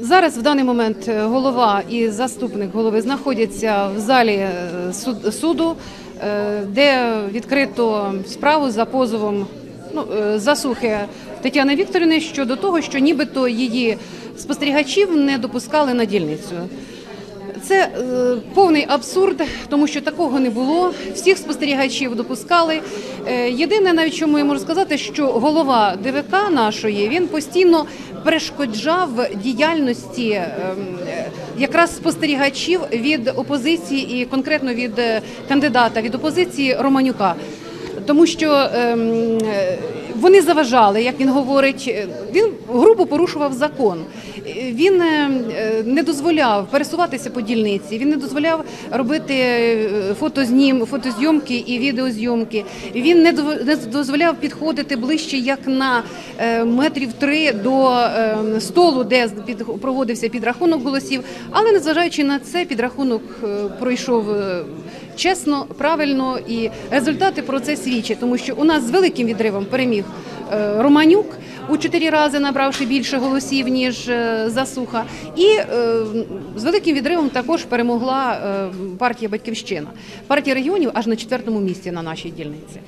Зараз в даний момент е, голова і заступник голови знаходяться в залі е, суду, е, де відкрито справу за позовом ну, засухи Тетяни Вікторівни щодо того, що нібито її спостерігачів не допускали на дільницю. Це е, повний абсурд, тому що такого не було. Всіх спостерігачів допускали. Е, єдине, навіть чому я можу сказати, що голова ДВК нашої він постійно перешкоджав діяльності ем, е, якраз спостерігачів від опозиції і конкретно від е, кандидата від опозиції Романюка. Тому що ем, е, вони заважали, як він говорить, е, він грубо порушував закон. Він е, не дозволяв пересуватися по дільниці, він не дозволяв робити фотознім, фотозйомки і відеозйомки. Він не дозволяв підходити ближче, як на метрів три до столу, де проводився підрахунок голосів. Але незважаючи на це, підрахунок пройшов чесно, правильно, і результати про це свідчать, тому що у нас з великим відривом переміг е, Романюк у чотири рази набравши більше голосів ніж е, засуха, і е, з великим відривом також перемогла партія Батьківщина. Партія регіонів аж на четвертому місці на нашій дільниці.